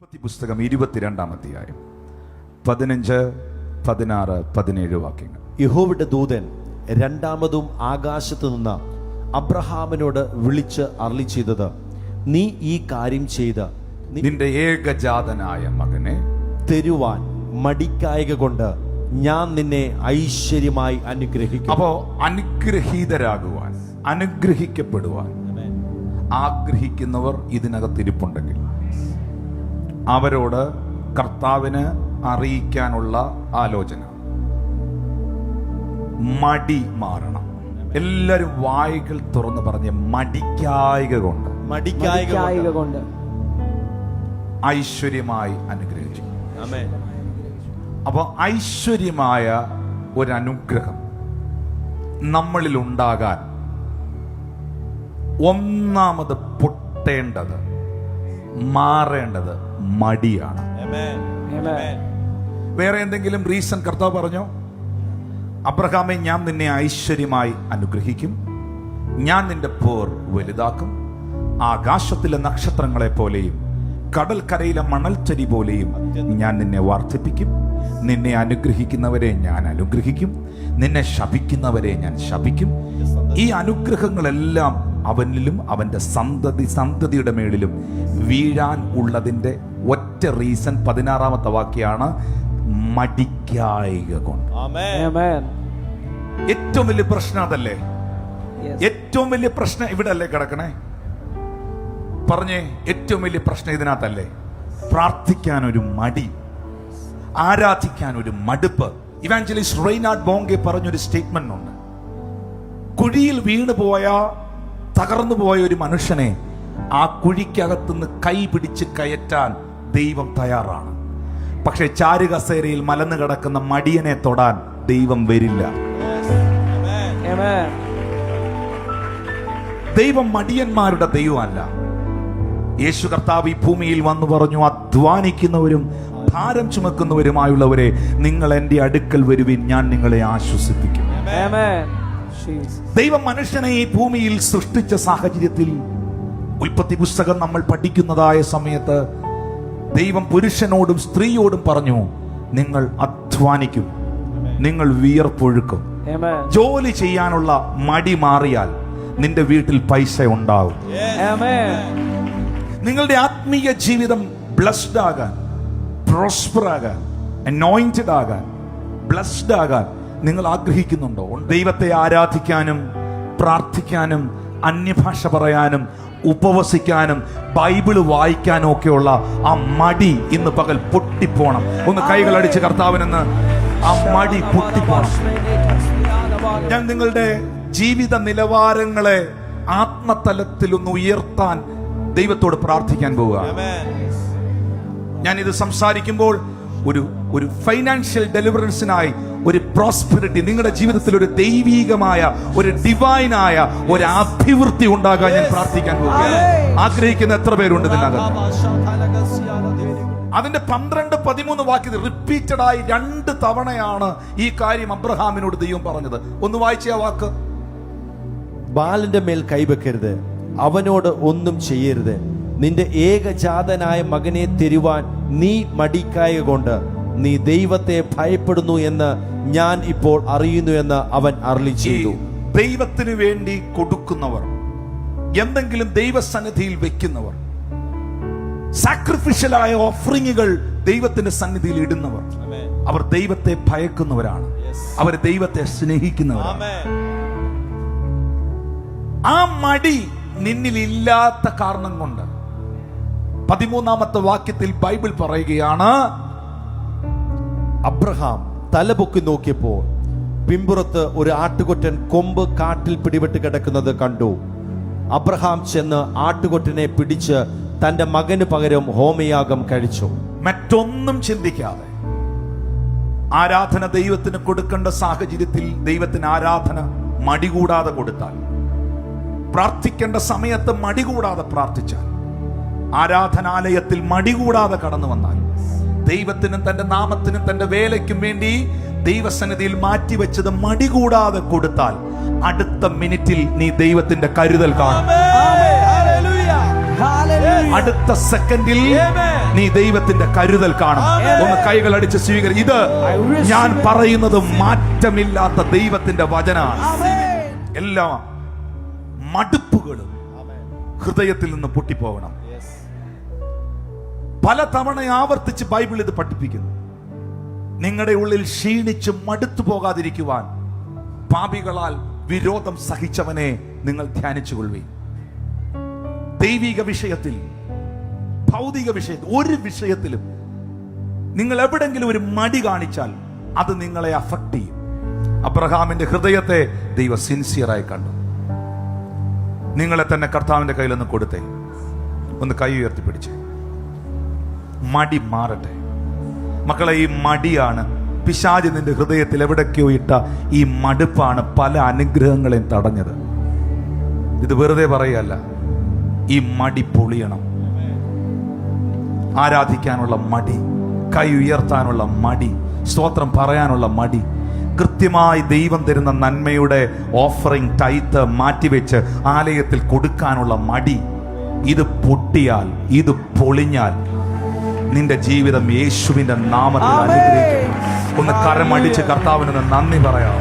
ഉൽപ്പത്തി പുസ്തകം ഇരുപത്തിരണ്ടാം അധ്യായം. പതിനഞ്ച് പതിനാറ് പതിനേഴ് വാക്യങ്ങൾ. യഹോവയുടെ ദൂതൻ രണ്ടാമതും ആകാശത്ത് നിന്ന് അബ്രഹാമിനോട് വിളിച്ച് അർളി ചെയ്തത് നീ ഈ കാര്യം ചെയ്ത് നീ നിന്റെ ഏകജാതനായ മകനെ തരുവാൻ മടിക്കായക കൊണ്ട് ഞാൻ നിന്നെ ഐശ്വര്യമായി അനുഗ്രഹിക്കും. അപ്പോ അനുഗ്രഹീതരാകുവാൻ അനുഗ്രഹിക്കപ്പെടുവാൻ ആഗ്രഹിക്കുന്നവർ ഇതിനകത്തിരിപ്പുണ്ടെങ്കിൽ അവരോട് കർത്താവിന് അറിയിക്കാനുള്ള ആലോചന. മടി മാറണം. എല്ലാരും വായികൾ തുറന്ന് പറഞ്ഞ് മടിക്കായിക കൊണ്ട്. മടിക്കായിക കൊണ്ട്. ഐശ്വര്യമായി അനുഗ്രഹിച്ചു. ആമേൻ. അപ്പോൾ ഐശ്വര്യമായ ഒരനുഗ്രഹം നമ്മളിൽ ഉണ്ടാകാൻ ഒന്നാമത് പൊട്ടേണ്ടത് മാറേണ്ടത് മടിയാണ്. വേറെ എന്തെങ്കിലും റീസൺ കർത്താവ് പറഞ്ഞോ? അബ്രഹാമെ ഞാൻ നിന്നെ ഐശ്വര്യമായി അനുഗ്രഹിക്കും. ഞാൻ നിന്റെ പോർ വലുതാക്കും. ആകാശത്തിലെ നക്ഷത്രങ്ങളെ പോലെയും കടൽക്കരയിലെ മണൽച്ചരി പോലെയും ഞാൻ നിന്നെ വർദ്ധിപ്പിക്കും. നിന്നെ അനുഗ്രഹിക്കുന്നവരെ ഞാൻ അനുഗ്രഹിക്കും. നിന്നെ ശപിക്കുന്നവരെ ഞാൻ ശപിക്കും. ഈ അനുഗ്രഹങ്ങളെല്ലാം അവനിലും അവന്റെ സന്തതി സന്തതിയുടെ മേളിലും വീഴാൻ ഉള്ളതിന്റെ ഒറ്റ റീസൺ പതിനാറാമത്തെ വാക്യാണ് മടിക്കായിക കൊണ്ട്. ആമേൻ. ഏറ്റവും വലിയ പ്രശ്നം അതല്ലേ? ഏറ്റവും വലിയ പ്രശ്നം ഇവിടെ അല്ലേ കിടക്കണേ? പറഞ്ഞേ ഏറ്റവും വലിയ പ്രശ്നം ഇതിനകത്തല്ലേ? പ്രാർത്ഥിക്കാൻ ഒരു മടി ആരാധിക്കാൻ ഒരു മടുപ്പ്. ഇവാഞ്ചലിസ്റ്റ് റെയ്നാഡ് ബോങ്കെ പറഞ്ഞൊരു സ്റ്റേറ്റ്മെന്റ് ഉണ്ട്. കുഴിയിൽ വീണു പോയ തകർന്നു പോയ ഒരു മനുഷ്യനെ ആ കുഴിക്കകത്തുനിന്ന് കൈ പിടിച്ച് കയറ്റാൻ ദൈവം തയ്യാറാണ് പക്ഷെ ചാരുകസേരയിൽ മലന്നു കിടക്കുന്ന മടിയനെ തൊടാൻ ദൈവം വരില്ല. ദൈവം മടിയന്മാരുടെ ദൈവമല്ല യേശു കർത്താവ് ഈ ഭൂമിയിൽ വന്നു പറഞ്ഞു അധ്വാനിക്കുന്നവരും ഭാരം ചുമക്കുന്നവരുമായുള്ളവരെ നിങ്ങൾ എന്റെ അടുക്കൽ വരുവിൻ ഞാൻ നിങ്ങളെ ആശ്വസിപ്പിക്കും. ദൈവം മനുഷ്യനെ ഈ ഭൂമിയിൽ സൃഷ്ടിച്ച സാഹചര്യത്തിൽ ഉൽപ്പത്തി പുസ്തകം നമ്മൾ പഠിക്കുന്നതായ സമയത്ത് ദൈവം പുരുഷനോടും സ്ത്രീയോടും പറഞ്ഞു നിങ്ങൾ അധ്വാനിക്കും. നിങ്ങൾ വിയർപ്പൊഴുക്കും. ജോലി ചെയ്യാനുള്ള മടി മാറിയാൽ നിന്റെ വീട്ടിൽ പൈസ ഉണ്ടാവും. നിങ്ങളുടെ ആത്മീയ ജീവിതം ബ്ലസ്ഡ് ആകാൻ പ്രോസ്പർ ആകാൻ അനോയിന്റഡ് ആകാൻ ബ്ലസ്ഡ് ആകാൻ നിങ്ങൾ ആഗ്രഹിക്കുന്നുണ്ടോ? ദൈവത്തെ ആരാധിക്കാനും പ്രാർത്ഥിക്കാനും അന്യഭാഷ പറയാനും ഉപവസിക്കാനും ബൈബിൾ വായിക്കാനും ഒക്കെയുള്ള ആ മടി ഇന്ന് പകൽ പൊട്ടിപ്പോണം. ഒന്ന് കൈകൾ അടിച്ച് കർത്താവിനെന്ന് ആ മടി പൊട്ടിപ്പോണം. ഞാൻ നിങ്ങളുടെ ജീവിത നിലവാരങ്ങളെ ആത്മതലത്തിൽ ഒന്ന് ഉയർത്താൻ ദൈവത്തോട് പ്രാർത്ഥിക്കാൻ പോവുക. ഞാൻ ഇത് സംസാരിക്കുമ്പോൾ ഒരു ഒരു ഫൈനാൻഷ്യൽ ഡെലിവറൻസിനായി ഒരു പ്രോസ്പെരിറ്റി നിങ്ങളുടെ ജീവിതത്തിൽ ഒരു ദൈവീകമായ ഒരു ഡിവൈനായ ഒരു അഭിവൃദ്ധി ഉണ്ടാകാൻ ഞാൻ പ്രാർത്ഥിക്കാൻ പോവുകയാണ്. ആഗ്രഹിക്കുന്ന എത്ര പേരുണ്ട് ഇതിനകത്ത്? അതിന്റെ പന്ത്രണ്ട് പതിമൂന്ന് വാക്യത്തിൽ റിപ്പീറ്റഡ് ആയി രണ്ട് തവണയാണ് ഈ കാര്യം അബ്രഹാമിനോട് ദൈവം പറഞ്ഞത്. ഒന്ന് വായിച്ച ആ വാക്ക്. ബാലന്റെ മേൽ കൈവെക്കരുത്. അവനോട് ഒന്നും ചെയ്യരുത്. നിന്റെ ഏകജാതനായ മകനെ തരുവാൻ നീ മടിക്കായ കൊണ്ട് നീ ദൈവത്തെ ഭയപ്പെടുന്നു എന്ന് ഞാൻ ഇപ്പോൾ അറിയുന്നു എന്ന് അവൻ അർളി ഈ ചെയ്തു. ദൈവത്തിന് വേണ്ടി കൊടുക്കുന്നവർ എന്തെങ്കിലും ദൈവസന്നിധിയിൽ വെക്കുന്നവർ സാക്രിഫിഷ്യലായ ഓഫറിങ്ങുകൾ ദൈവത്തിന്റെ സന്നിധിയിൽ ഇടുന്നവർ അവർ ദൈവത്തെ ഭയക്കുന്നവരാണ്. അവർ ദൈവത്തെ സ്നേഹിക്കുന്നവരാണ്. ആ മടി നിന്നിൽ ഇല്ലാത്ത കാരണം കൊണ്ട് പതിമൂന്നാമത്തെ വാക്യത്തിൽ ബൈബിൾ പറയുകയാണ് അബ്രഹാം തലപൊക്കി നോക്കിയപ്പോൾ പിമ്പുറത്ത് ഒരു ആട്ടുകൊറ്റൻ കൊമ്പ് കാട്ടിൽ പിടിപെട്ട് കിടക്കുന്നത് കണ്ടു. അബ്രഹാം ചെന്ന് ആട്ടുകൊറ്റനെ പിടിച്ച് തന്റെ മകന് പകരം ഹോമയാഗം കഴിച്ചു. മറ്റൊന്നും ചിന്തിക്കാതെ ആരാധന ദൈവത്തിന് കൊടുക്കേണ്ട സാഹചര്യത്തിൽ ദൈവത്തിന് ആരാധന മടികൂടാതെ കൊടുത്താൽ പ്രാർത്ഥിക്കേണ്ട സമയത്ത് മടികൂടാതെ പ്രാർത്ഥിച്ചാൽ ആരാധനാലയത്തിൽ മടികൂടാതെ കടന്നു വന്നാൽ ദൈവത്തിനും തന്റെ നാമത്തിനും തന്റെ വേലയ്ക്കും വേണ്ടി ദൈവസന്നിധിയിൽ മാറ്റിവെച്ചത് മടികൂടാതെ കൊടുത്താൽ അടുത്ത മിനിറ്റിൽ നീ ദൈവത്തിന്റെ കരുതൽ കാണും. അടുത്ത സെക്കൻഡിൽ. നീ ദൈവത്തിന്റെ കരുതൽ കാണും ഒന്ന് കൈകൾ അടിച്ച് സ്വീകരി ഇത് ഞാൻ പറയുന്നത് മാറ്റമില്ലാത്ത ദൈവത്തിന്റെ വചനാണ് എല്ലാ മടുപ്പുകളും ഹൃദയത്തിൽ നിന്ന് പൊട്ടിപ്പോകണം പല തവണ ആവർത്തിച്ച് ബൈബിൾ ഇത് പഠിപ്പിക്കുന്നു. നിങ്ങളുടെ ഉള്ളിൽ ക്ഷീണിച്ച് മടുത്തു പോകാതിരിക്കുവാൻ പാപികളാൽ വിരോധം സഹിച്ചവനെ നിങ്ങൾ ധ്യാനിച്ചു ധ്യാനിച്ചുകൊള്ളുവീൻ. ദൈവിക വിഷയത്തിൽ ഭൗതിക വിഷയത്തിൽ ഒരു വിഷയത്തിലും നിങ്ങൾ എവിടെങ്കിലും ഒരു മടി കാണിച്ചാൽ അത് നിങ്ങളെ അഫക്ട് ചെയ്യും. അബ്രഹാമിന്റെ ഹൃദയത്തെ ദൈവ സിൻസിയറായി കണ്ടു. നിങ്ങളെ തന്നെ കർത്താവിന്റെ കയ്യിൽ കൊടുത്തേ. ഒന്ന് കൈ ഉയർത്തി പിടിച്ചേ. മടി മാറട്ടെ. മക്കളെ ഈ മടിയാണ് പിശാജ് നിന്റെ ഹൃദയത്തിൽ എവിടൊക്കെയോ ഇട്ട ഈ മടുപ്പാണ് പല അനുഗ്രഹങ്ങളെയും തടഞ്ഞത്. ഇത് വെറുതെ പറയല്ല ഈ മടി പൊളിയണം. ആരാധിക്കാനുള്ള മടി കൈ ഉയർത്താനുള്ള മടി സ്തോത്രം പറയാനുള്ള മടി കൃത്യമായി ദൈവം തരുന്ന നന്മയുടെ ഓഫറിംഗ് ടൈത്ത് മാറ്റിവെച്ച് ആലയത്തിൽ കൊടുക്കാനുള്ള മടി ഇത് പൊട്ടിയാൽ ഇത് പൊളിഞ്ഞാൽ നിന്റെ ജീവിതം യേശുവിന്റെ നാമത്തിൽ അനുഗ്രഹിക്കും ഒന്ന് കരമടിച്ച് കർത്താവിനൊന്ന് നന്ദി പറയാം.